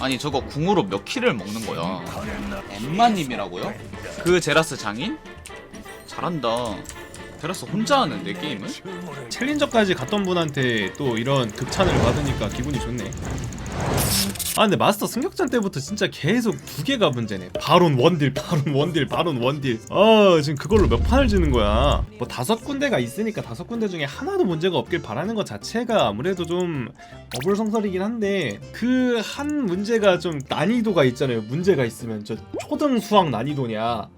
아니 저거 궁으로 몇 킬을 먹는 거야 엠마님이라고요? 그 제라스 장인? 잘한다 제라스 혼자 하는데 게임을? 챌린저까지 갔던 분한테 또 이런 극찬을 받으니까 기분이 좋네. 아 근데 마스터 승격전 때부터 진짜 계속 두 개가 문제네. 바론 원딜, 바론 원딜, 바론 원딜. 아 지금 그걸로 몇 판을 지는 거야. 뭐 다섯 군데가 있으니까 다섯 군데 중에 하나도 문제가 없길 바라는 것 자체가 아무래도 좀 어불성설이긴 한데 그 한 문제가 좀 난이도가 있잖아요. 문제가 있으면 저 초등 수학 난이도냐.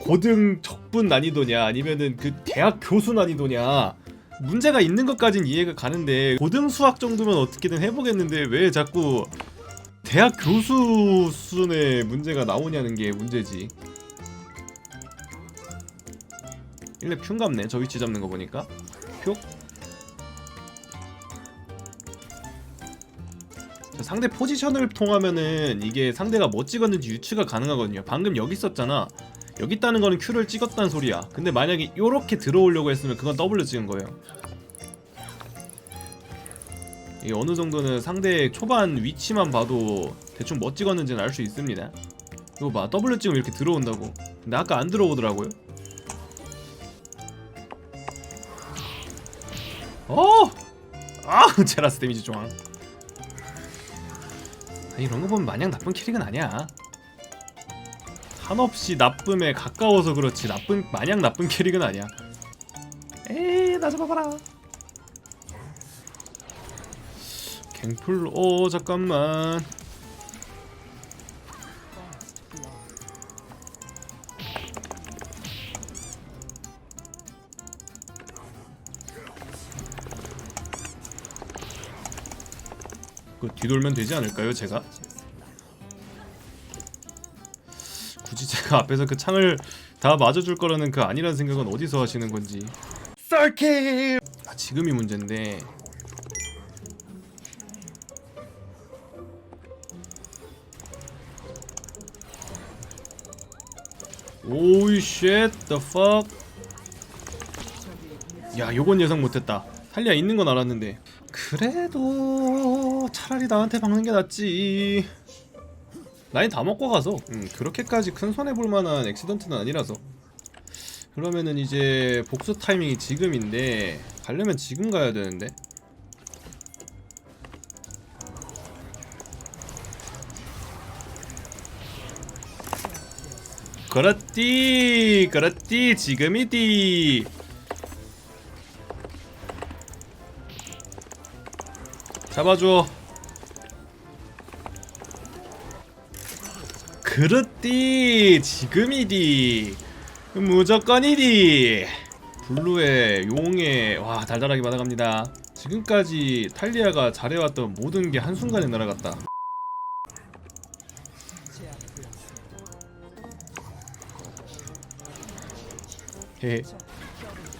고등 적분 난이도냐 아니면은 그 대학 교수 난이도냐 문제가 있는 것까진 이해가 가는데 고등 수학 정도면 어떻게든 해보겠는데 왜 자꾸 대학 교수 수준의 문제가 나오냐는 게 문제지. 1렙 흉갑네. 저 위치 잡는 거 보니까. 표 자, 상대 포지션을 통하면은 이게 상대가 뭐 찍었는지 유추가 가능하거든요. 방금 여기 있었잖아 여기 있다는 거는 Q를 찍었다는 소리야. 근데 만약에 요렇게 들어오려고 했으면 그건 W 찍은 거예요. 이 어느 정도는 상대의 초반 위치만 봐도 대충 뭐 찍었는지는 알 수 있습니다. 이거 봐. W 찍으면 이렇게 들어온다고. 근데 아까 안 들어오더라고요. 어! 아! 제라스 데미지 중앙. 아, 이런 거 보면 마냥 나쁜 캐릭은 아니야 한없이 나쁨에 가까워서 그렇지 나쁜 마냥 나쁜 캐릭은 아니야. 에이 나 잡아봐라. 갱플 오 잠깐만. 그 뒤돌면 되지 않을까요 제가? 제가 앞에서 그 창을 다 맞아줄 거라는 그 아니란 생각은 어디서 하시는 건지. 썰킬 아 지금이 문제인데. 오이 쉣 the fuck. 야 요건 예상 못했다. 탈리아 있는 건 알았는데. 그래도 차라리 나한테 박는 게 낫지 라인 다 먹고 가서. 음, 그렇게까지 큰 손해 볼 만한 액시던트는 아니라서. 그러면은 이제 복수 타이밍이 지금인데 가려면 지금 가야 되는데. 그렇디 그렇디 지금이디. 잡아줘 그렇디 지금이디 무조건이디. 블루의 용의 와 달달하게 받아갑니다. 지금까지 탈리아가 잘해왔던 모든 게 한순간에 날아갔다. 헤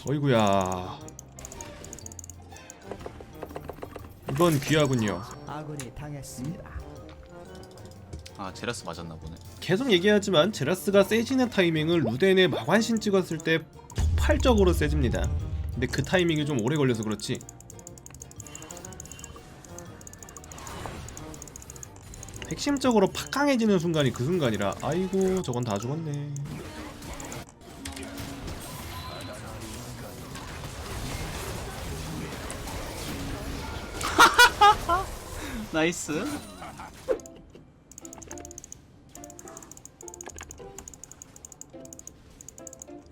어이구야. 이건 귀하군요. 아군이 당했습니다. 아 제라스 맞았나 보네 계속 얘기하지만 제라스가 세지는 타이밍은 루덴의 마관신 찍었을 때 폭발적으로 세집니다. 근데 그 타이밍이 좀 오래 걸려서 그렇지. 핵심적으로 팍 강해지는 순간이 그 순간이라 아이고 저건 다 죽었네. 나이스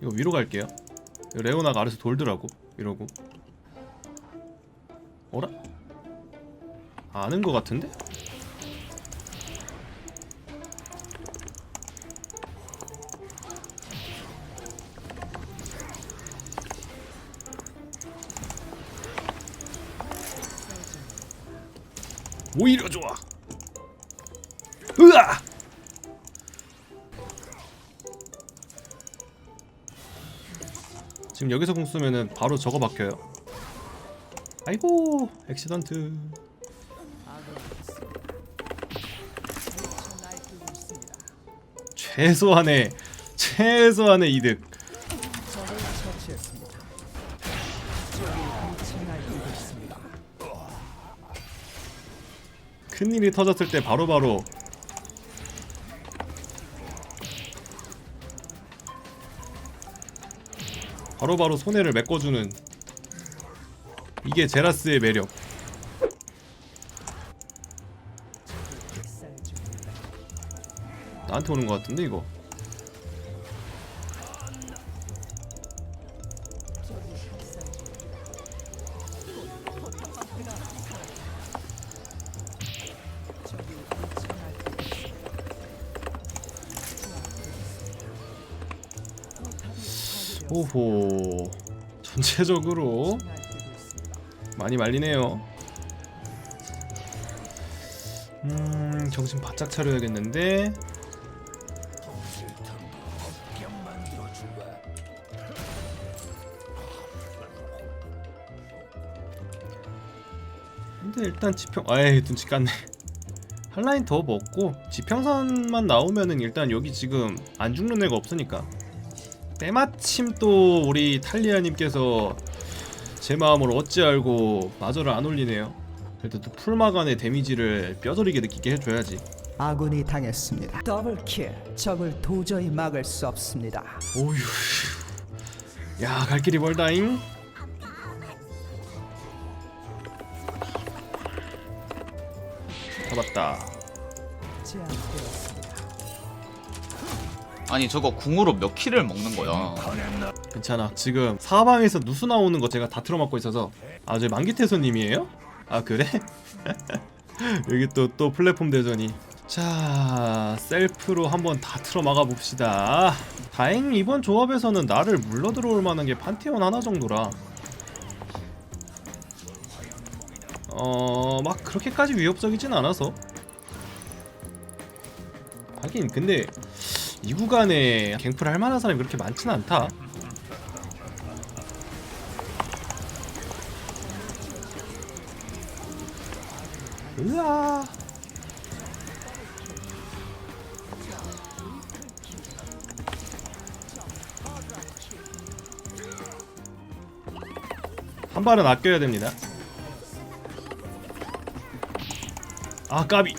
이거 위로 갈게요. 레오나가 아래서 돌더라고. 이러고. 어라? 아는 거 같은데? 오히려 좋아. 지금 여기서 공 쓰면은 바로 저거 박혀요. 아이고 액시던트. 최소한의 최소한의 이득. 큰일이 터졌을 때 바로바로 바로 바로 손해를 메꿔주는 이게 제라스의 매력. 나한테 오는 것 같은데 이거? 오호 전체적으로 많이 말리네요. 음 정신 바짝 차려야겠는데. 근데 일단 지평 아이 눈치 깠네. 한 라인 더 먹고 지평선만 나오면은 일단 여기 지금 안 죽는 애가 없으니까 때마침 또 우리 탈리아님께서 제 마음을 어찌 알고 마저를 안 올리네요 그래도 또 풀마간의 데미지를 뼈저리게 느끼게 해줘야지 아군이 당했습니다. 더블킬. 적을 도저히 막을 수 없습니다. 오휴 야갈 길이 멀다잉 잡았다 제압되었습니다. 아니 저거 궁으로 몇 킬을 먹는 거야? 괜찮아. 지금 사방에서 누수 나오는 거 제가 다 틀어막고 있어서 아 저희 만기태소님이에요? 아 그래? 여기 또 또 플랫폼 대전이. 자 셀프로 한번 다 틀어막아 봅시다. 다행히 이번 조합에서는 나를 물러 들어올 만한 게 판테온 하나 정도라. 어 막 그렇게까지 위협적이진 않아서. 하긴 근데 이 구간에 갱플 할 만한 사람이 그렇게 많진 않다. 으아. 한 발은 아껴야 됩니다. 아 까비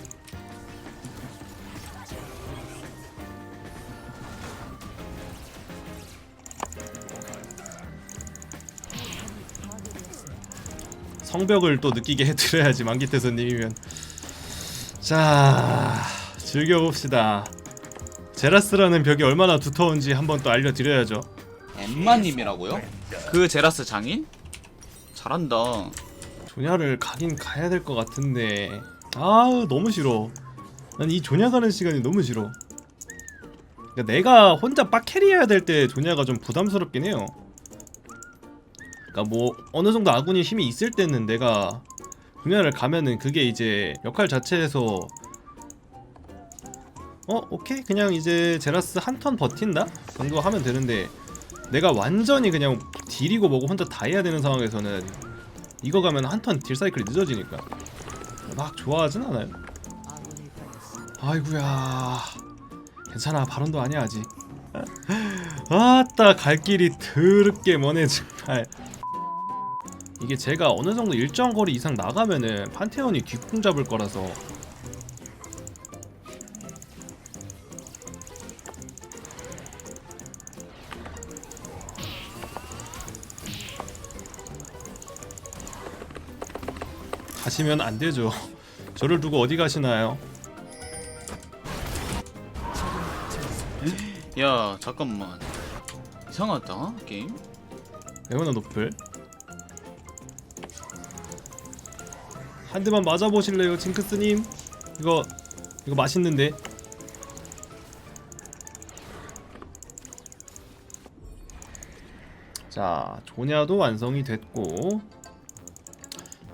성벽을 또 느끼게 해드려야지 만기태선님이면. 자 즐겨봅시다. 제라스라는 벽이 얼마나 두터운지 한번 또 알려드려야죠. 엠마님이라고요? 그 제라스 장인? 잘한다. 조냐를 가긴 가야 될 것 같은데. 아 너무 싫어. 난 이 조냐 가는 시간이 너무 싫어. 그러니까 내가 혼자 빡 캐리해야 될 때 조냐가 좀 부담스럽긴 해요 그러니까 뭐 어느 정도 아군이 힘이 있을 때는 내가 조냐를 가면은 그게 이제 역할 자체에서 어 오케이 그냥 이제 제라스 한 턴 버틴다 정도 하면 되는데 내가 완전히 그냥 딜이고 뭐고 혼자 다 해야 되는 상황에서는 이거 가면 한 턴 딜 사이클이 늦어지니까 막 좋아하진 않아요. 아이구야 괜찮아 발언도 아니야 아직. 아따 갈 길이 더럽게 머네 정말. 이게 제가 어느 정도 일정 거리 이상 나가면은 판테온이 뒷공 잡을 거라서 가시면 안 되죠. 저를 두고 어디 가시나요? 야 잠깐만 이상하다 게임 레오나 노플 한 대만 맞아 보실래요, 징크스님? 이거 이거 맛있는데. 자, 조냐도 완성이 됐고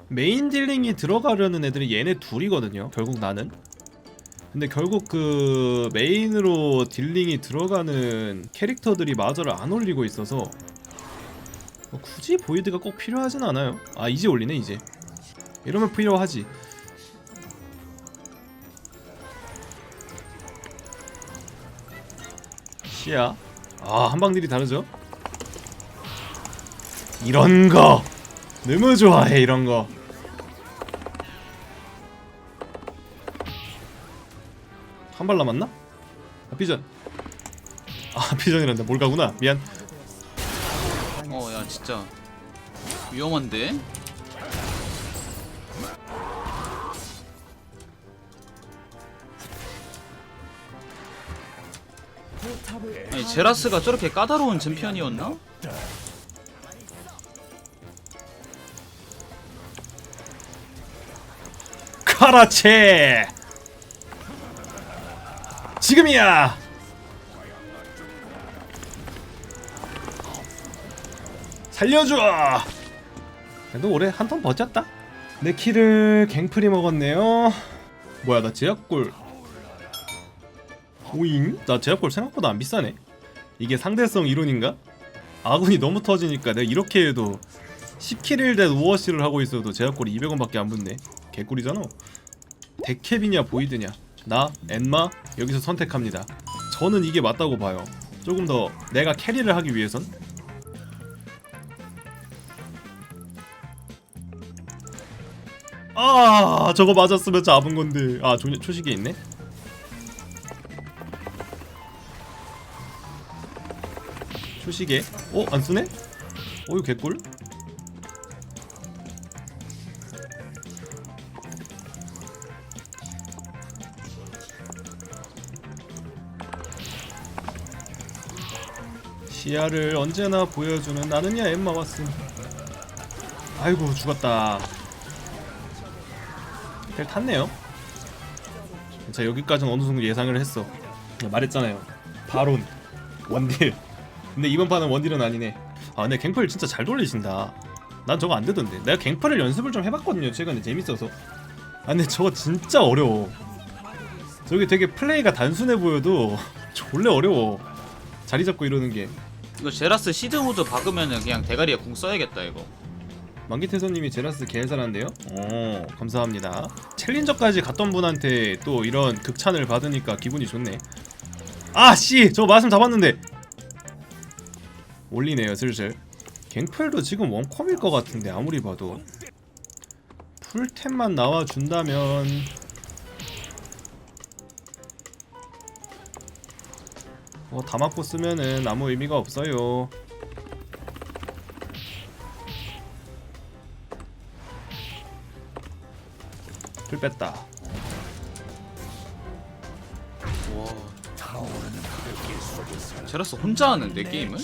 메인 딜링이 들어가려는 애들이 얘네 둘이거든요. 결국 나는. 근데 결국 그 메인으로 딜링이 들어가는 캐릭터들이 마저를 안 올리고 있어서 뭐 굳이 보이드가 꼭 필요하진 않아요. 아 이제 올리네 이제. 이러면 필요하지. 시야. 아 한방들이 다르죠? 이런 거 너무 좋아해 이런 거. 한 발 남았나? 아 비전 아 비전이란다 몰가구나 미안 어 야 진짜 위험한데? 제라스가 저렇게 까다로운 챔피언이었나? 카라체! 지금이야! 살려줘! 그래도 올해 한 턴 버텼다? 내 키를 갱플이 먹었네요. 뭐야 나 제약골. 오잉? 나 제약골 생각보다 안 비싸네 이게 상대성 이론인가? 아군이 너무 터지니까 내가 이렇게 해도 10킬을 된 우어시를 하고 있어도 제약골이 200원밖에 안 붙네. 개꿀이잖아. 데캡이냐 보이드냐. 나 엔마 여기서 선택합니다. 저는 이게 맞다고 봐요. 조금 더 내가 캐리를 하기 위해선. 아 저거 맞았으면 잡은 건데. 아 조, 초식에 있네 초식에 어? 안 쓰네? 어 이거 개꿀? 시야를 언제나 보여주는 나는야 엠마 왓슨 아이고 죽었다 벨 탔네요 자 여기까지는 어느 정도 예상을 했어 말했잖아요 바론 원딜 근데 이번 판은 원딜은 아니네. 아 근데 갱플 진짜 잘 돌리신다. 난 저거 안 되던데. 내가 갱플을 연습을 좀 해봤거든요 최근에. 재밌어서. 아 근데 저거 진짜 어려워. 저게 되게 플레이가 단순해 보여도 졸래 어려워. 자리 잡고 이러는 게. 이거 제라스 시드 모드 박으면은 그냥 대가리에 궁 써야겠다 이거. 만기태서님이 제라스 개잘한데요? 오 감사합니다. 챌린저까지 갔던 분한테 또 이런 극찬을 받으니까 기분이 좋네. 아씨! 저거 말씀 잡았는데 올리네요 슬슬. 갱플도 지금 원컴일 것 같은데 아무리 봐도. 풀템만 나와준다면. 뭐 다 맞고 쓰면은 아무 의미가 없어요. 풀 뺐다 제라스 혼자 하는데 게임을?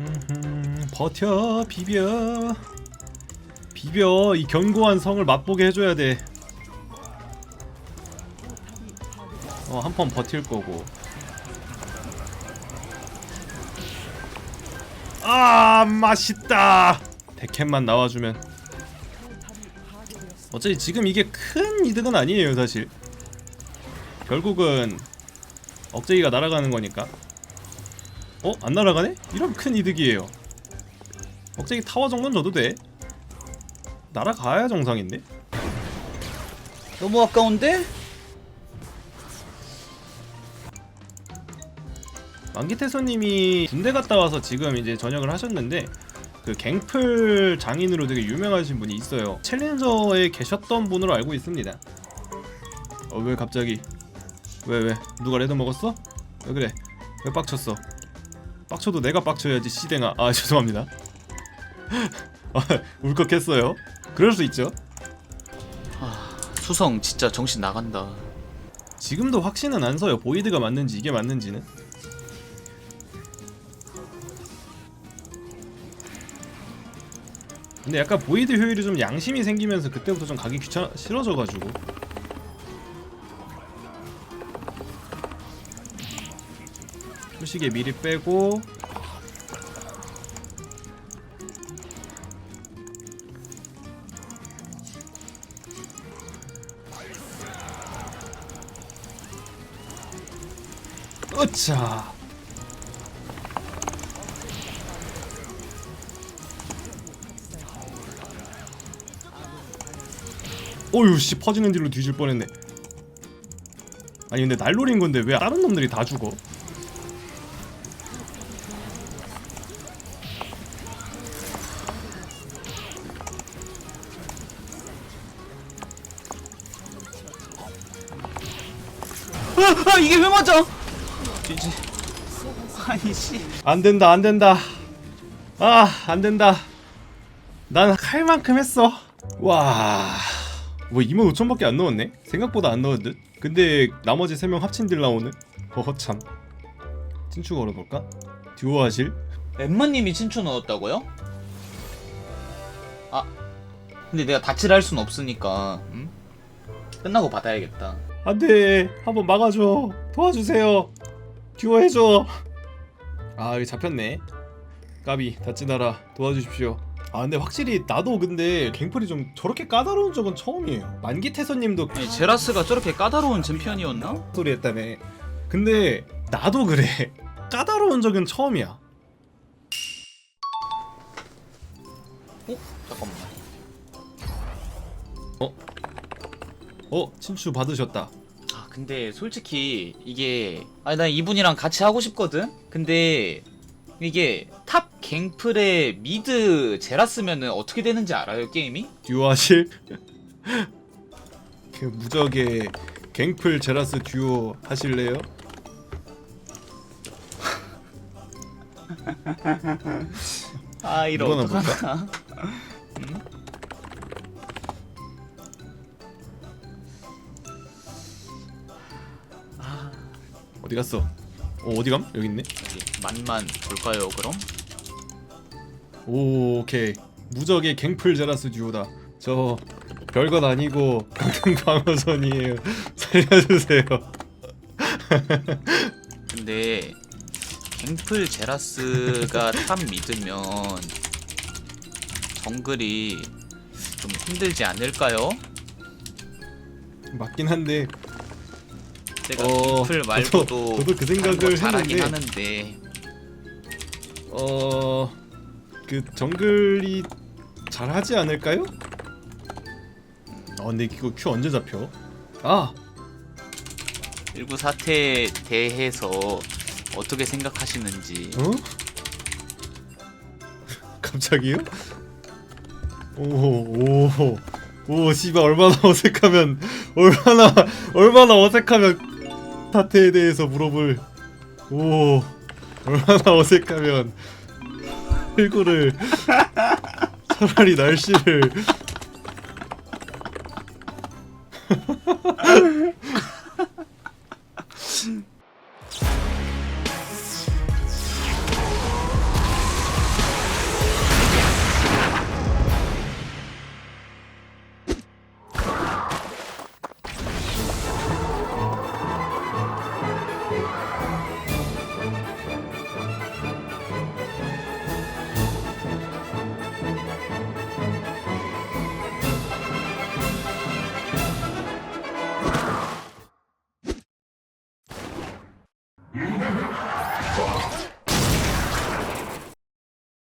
음, 버텨 비벼 비벼 이 견고한 성을 맛보게 해줘야 돼. 어 한 번 버틸 거고. 아 맛있다. 데캔만 나와주면. 어차피 지금 이게 큰 이득은 아니에요 사실. 결국은 억제기가 날아가는 거니까. 어? 안 날아가네? 이런 큰 이득이에요 억제기 타워 정도는 줘도 돼 날아가야 정상인데? 너무 아까운데? 만기태소님이 군대 갔다 와서 지금 이제 전역을 하셨는데 그 갱플 장인으로 되게 유명하신 분이 있어요 챌린저에 계셨던 분으로 알고 있습니다 어 왜 갑자기 왜 왜? 누가 레드 먹었어? 왜 그래? 왜 빡쳤어? 빡쳐도 내가 빡쳐야지 시댕아. 아 죄송합니다. 아, 울컥했어요. 그럴 수 있죠. 수성 진짜 정신 나간다. 지금도 확신은 안 서요. 보이드가 맞는지 이게 맞는지는. 근데 약간 보이드 효율이 좀 양심이 생기면서 그때부터 좀 가기 귀찮아 싫어져가지고 초식에 미리 빼고 으차 어휴 씨 퍼지는 뒤로 뒤질 뻔했네 아니 근데 날 노린 건데 왜 다른 놈들이 다 죽어? 아, 아 이게 왜 맞아? 이제 아니 씨. 안 된다 안 된다 아 안 된다 난할 만큼 했어 와 뭐 2만 5천밖에 안 넣었네 생각보다 안 넣은 듯 근데 나머지 3명 합친 딜 나오는 어참 친추 걸어볼까? 듀오 하실? 엠마님이 친추 넣었다고요? 아 근데 내가 다치를 순 없으니까 음? 끝나고 받아야겠다. 안돼. 한번 막아줘. 도와주세요. 듀오 해줘. 아 여기 잡혔네. 까비 다치나라. 도와주십시오. 아 근데 확실히 나도 근데 갱플이 좀 저렇게 까다로운 적은 처음이에요. 만기태서님도 아니 제라스가 저렇게 까다로운 챔피언이었나? 소리 했다며. 근데 나도 그래. 까다로운 적은 처음이야. 어? 잠깐만. 어 친추 받으셨다 아 근데 솔직히 이게 아니 난 이분이랑 같이 하고 싶거든. 근데 이게 탑 갱플의 미드 제라스면은 어떻게 되는지 알아요 게임이? 듀오 하실? 그 무적의 갱플 제라스 듀오 하실래요? 아 이러 이거나 어떡하 어디 갔어? 어 어디 감? 여기 있네 여기 만만 볼까요 그럼? 오 오케이 무적의 갱플 제라스 듀오다 저 별건 아니고 강경 방어전이에요 살려주세요 근데 갱플 제라스가 탑 미드면 정글이 좀 힘들지 않을까요? 맞긴 한데 제가 어, 저도- 말고도 저도 그 생각을 잘하긴 했는데. 하는데 어... 그 정글이 잘하지 않을까요? 아 근데 이거 큐 언제 잡혀? 아! 일구 사태에 대해서 어떻게 생각하시는지 어? 갑자기요? 오오 오 씨발 얼마나 어색하면 얼마나 얼마나 어색하면 사태에 대해서 물어볼 오 얼마나 어색하면 일구를 차라리 날씨를